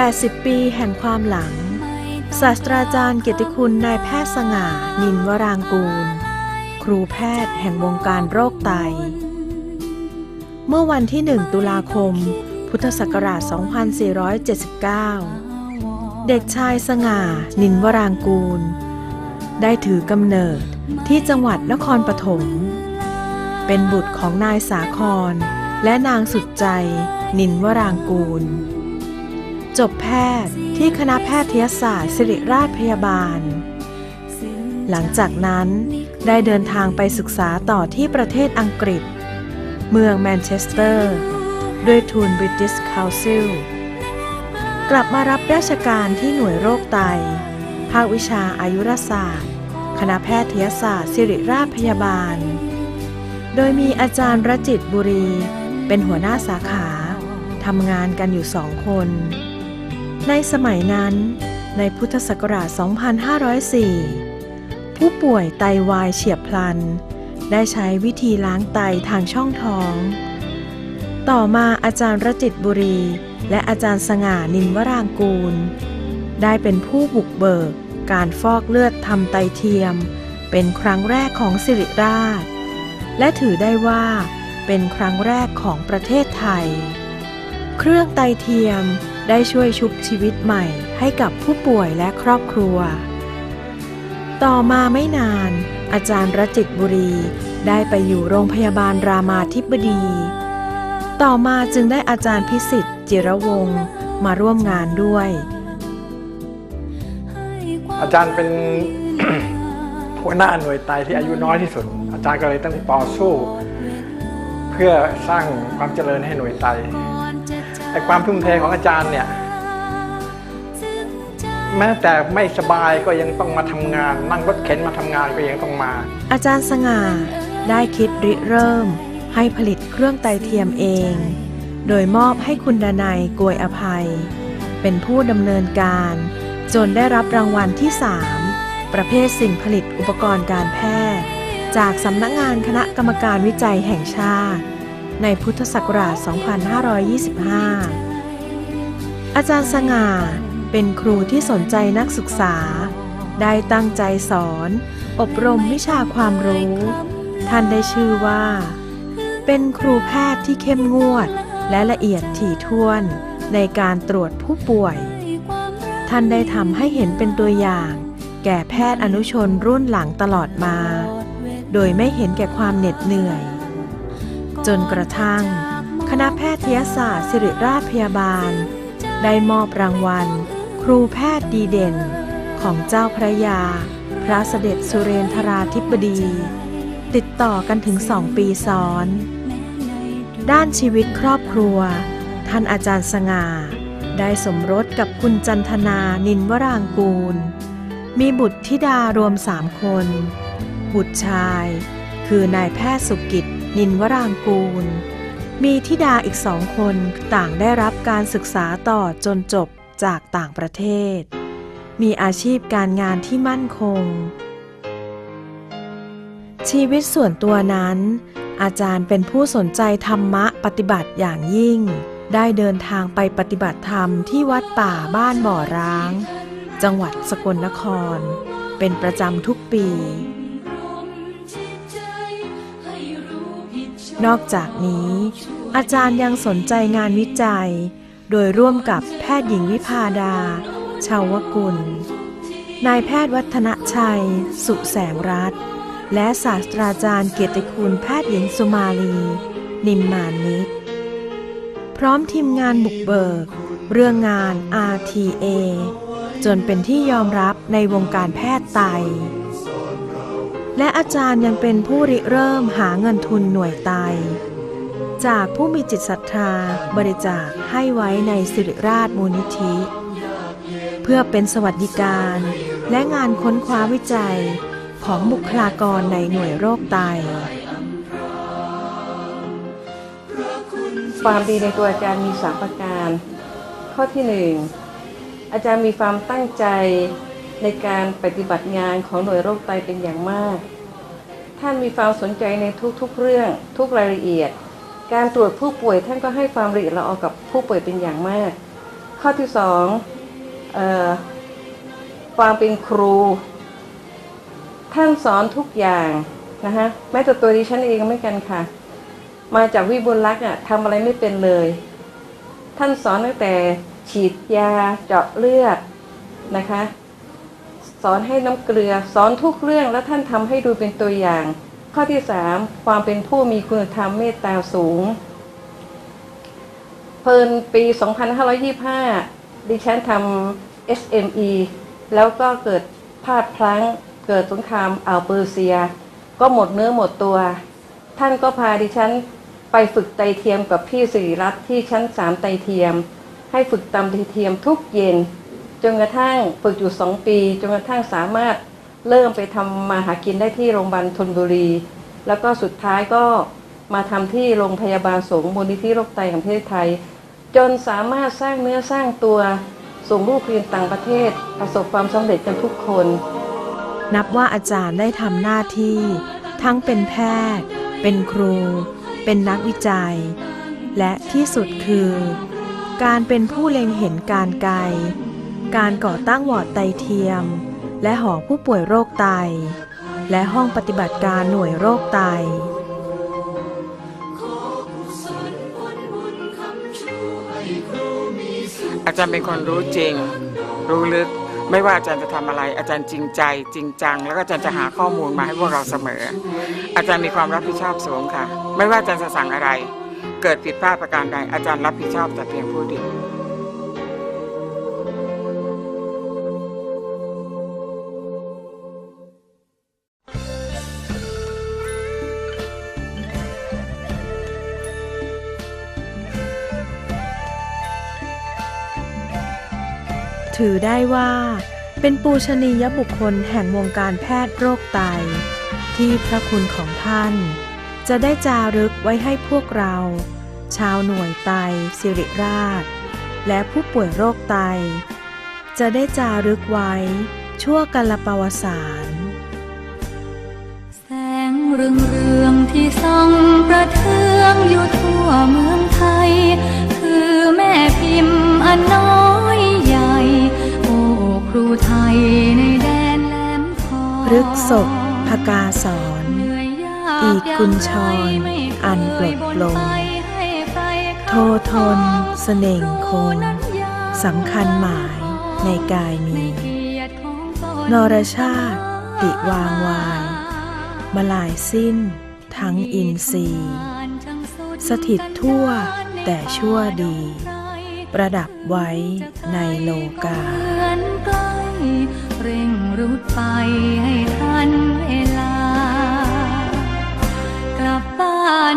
80 ปีแห่งความหลัง ศาสตราจารย์เกียรติคุณนายแพทย์สง่า นินวรางกูล ครูแพทย์แห่งวงการโรคไต เมื่อวันที่ 1 ตุลาคม พุทธศักราช 2479 เด็กชายสง่า นินวรางกูล ได้ถือกำเนิดที่จังหวัดนครปฐม เป็นบุตรของนายสาคร และนางสุดใจ นินวรางกูล จบแพทย์ที่คณะแพทยศาสตร์ ศิริราชพยาบาล หลังจากนั้นได้เดินทางไปศึกษาต่อที่ประเทศอังกฤษ เมืองแมนเชสเตอร์ ด้วยทุน British Council กลับมารับราชการที่หน่วยโรคไต ภาควิชาอายุรศาสตร์ คณะแพทยศาสตร์ ศิริราชพยาบาล โดยมีอาจารย์รจิตบุรี เป็นหัวหน้าสาขาทำงานกันอยู่สองคน ในสมัยนั้นในพุทธศักราช 2504 ผู้ป่วยไตวายเฉียบพลัน ได้ใช้วิธีล้างไตทางช่องท้อง ต่อมาอาจารย์รจิตบุรี และอาจารย์สง่านินวรางกูล ได้เป็นผู้บุกเบิก การฟอกเลือดทำไตเทียม เป็นครั้งแรกของสิริราช และถือได้ว่าเป็นครั้งแรกของประเทศไทย เครื่องไตเทียม ได้ช่วยชุบชีวิตใหม่ให้กับผู้ป่วยและครอบครัว ต่อมาไม่นาน อาจารย์รจิตบุรี ได้ไปอยู่โรงพยาบาลรามาธิบดี ต่อมาจึงได้อาจารย์พิสิทธิ์จิรวงศ์มาร่วมงานด้วย อาจารย์เป็นหัวหน้าหน่วยไตที่อายุน้อยที่สุด อาจารย์ก็เลยต้องต่อสู้ เพื่อสร้างความเจริญให้หน่วยไต แต่ความทุ่มเทของอาจารย์เนี่ย แม้แต่ไม่สบายก็ยังต้องมาทำงาน นั่งรถเข็นมาทำงานก็ยังต้องมา อาจารย์สง่าได้คิดริเริ่ม ให้ผลิตเครื่องไตเทียมเอง โดยมอบให้คุณดนัยกวยอภัย เป็นผู้ดำเนินการ จนได้รับรางวัลที่ 3 ประเภทสิ่งผลิตอุปกรณ์การแพทย์ จากสำนักงานคณะกรรมการวิจัยแห่งชาติ ในพุทธศักราช 2525 อาจารย์สง่าเป็นครูที่สนใจนักศึกษา ได้ตั้งใจสอน อบรมวิชาความรู้ ท่านได้ชื่อว่า เป็นครูแพทย์ที่เข้มงวด และละเอียดถี่ถ้วนในการตรวจผู้ป่วย ท่านได้ทำให้เห็นเป็นตัวอย่าง แก่แพทย์อนุชนรุ่นหลังตลอดมา โดยไม่เห็นแก่ความเหน็ดเหนื่อย จนกระทั่ง คณะแพทยศาสตร์ศิริราชพยาบาล ได้มอบรางวัล ครูแพทย์ดีเด่น ของเจ้าพระยา พระเสด็จสุเรนทราธิบดี ติดต่อกันถึงสองปีซ้อน ด้านชีวิตครอบครัว ท่านอาจารย์สง่า ได้สมรสกับคุณจันทนานินวรางกูล มีบุตรธิดารวมสามคน บุตรชาย คือนายแพทย์สุกิจ นินวรางกูล มีธิดาอีกสองคนต่างได้รับการศึกษาต่อจนจบจากต่างประเทศ มีอาชีพการงานที่มั่นคง ชีวิตส่วนตัวนั้น อาจารย์เป็นผู้สนใจธรรมะปฏิบัติอย่างยิ่ง ได้เดินทางไปปฏิบัติธรรมที่วัดป่าบ้านบ่อร้าง จังหวัดสกลนคร เป็นประจำทุกปี นอกจากนี้ อาจารย์ยังสนใจงานวิจัย โดยร่วมกับแพทย์หญิงวิพาดา ชาวกุล นายแพทย์วัฒนชัย สุแสงรัตน์และศาสตราจารย์เกียรติคุณแพทย์หญิงสุมาลี นิมมานมิตรพร้อมทีมงานบุกเบิก เรื่องงาน RTA จนเป็นที่ยอมรับในวงการแพทย์ไต และอาจารย์ยังเป็นผู้ริเริ่มหาเงินทุนหน่วยไต จากผู้มีจิตศรัทธาบริจาคให้ไว้ในสิริราชมูลนิธิ เพื่อเป็นสวัสดิการ และงานค้นคว้าวิจัยของบุคลากรในหน่วยโรคไต ความดีในตัวอาจารย์มีสามประการ ข้อที่หนึ่งอาจารย์มีความตั้งใจ ในการปฏิบัติงานของหน่วยโรคไตเป็นอย่างมาก ท่านมีความสนใจในทุกๆเรื่องทุกรายละเอียด การตรวจผู้ป่วยท่านก็ให้ความละเอียดละออกับผู้ป่วยเป็นอย่างมาก ข้อที่สองออความเป็นครู ท่านสอนทุกอย่างนะฮะแม้แต่ตัวดิฉันเองก็เหมือนกันค่ะ มาจากวิบุลรักษ์อะทำอะไรไม่เป็นเลย ท่านสอนตั้งแต่ฉีดยาเจาะเลือดนะคะ สอนให้น้ำเกลือ สอนทุกเรื่องแล้วท่านทำให้ดูเป็นตัวอย่าง ข้อที่สามความเป็นผู้มีคุณธรรมเมตตาสูง เพลินปี 2525 ดิฉันทำ SME แล้วก็เกิดพลาดพลั้งเกิดสงครามอ่าวเปอร์เซีย ก็หมดเนื้อหมดตัว ท่านก็พาดิฉันไปฝึกไตเทียมกับพี่สิริรัตน์ที่ชั้นสามไตเทียม ให้ฝึกตำไตเทียมทุกเย็น จนกระทั่งฝึกอยู่สองปีจนกระทั่งสามารถเริ่มไปทำมาหากินได้ที่โรงพยาบาลธนบุรี แล้วก็สุดท้ายก็มาทำที่โรงพยาบาลสงมูลนิธิโรคไตแห่งประเทศไทย จนสามารถสร้างเนื้อสร้างตัวส่งลูกเรียนต่างประเทศ ประสบความสำเร็จกันทุกคน นับว่าอาจารย์ได้ทำหน้าที่ ทั้งเป็นแพทย์ เป็นครู เป็นนักวิจัย และที่สุดคือ การเป็นผู้เล็งเห็นการไกล การก่อตั้งวอร์ดไตเทียม และหอผู้ป่วยโรคไต และห้องปฏิบัติการหน่วยโรคไตอาจารย์เป็นคนรู้จริง รู้ลึก ไม่ว่าอาจารย์จะทำอะไร อาจารย์จริงใจ จริงจัง แล้วก็อาจารย์จะหาข้อมูลมาให้พวกเราเสมอ อาจารย์มีความรับผิดชอบสูงค่ะ ไม่ว่าอาจารย์จะสั่งอะไร เกิดผิดพลาดประการใดอาจารย์รับผิดชอบแต่เพียงผู้เดียว ถือได้ว่า เป็นปูชนียบุคคลแห่งวงการแพทย์โรคไต ที่พระคุณของท่าน จะได้จารึกไว้ให้พวกเรา ชาวหน่วยไตสิริราช และผู้ป่วยโรคไต จะได้จารึกไว้ ชั่วกาลปวสารแสงเรืองเรืองที่ส่องประเทืองอยู่ทั่วเมืองไทย คือแม่พิมพ์อันน้อย ครูไทยในแดนแหลมทองพฤกษกพกาสอนเหนื่อยยากอีกกุญชรอย่างไรไม่เคยอันปลดปลงบ่นไปให้ใครโทเขาทนเสน่งคงนั้นยังสำคัญหมายในกายมีในเกียรติของตนรชาติติวางวาย มาลายสิ้นทั้งอินทรีย์สถิตทั่วแต่ชั่วดี ประดับไว้ในโลกา เร่งรุดไปให้ทันเวลา กลับบ้าน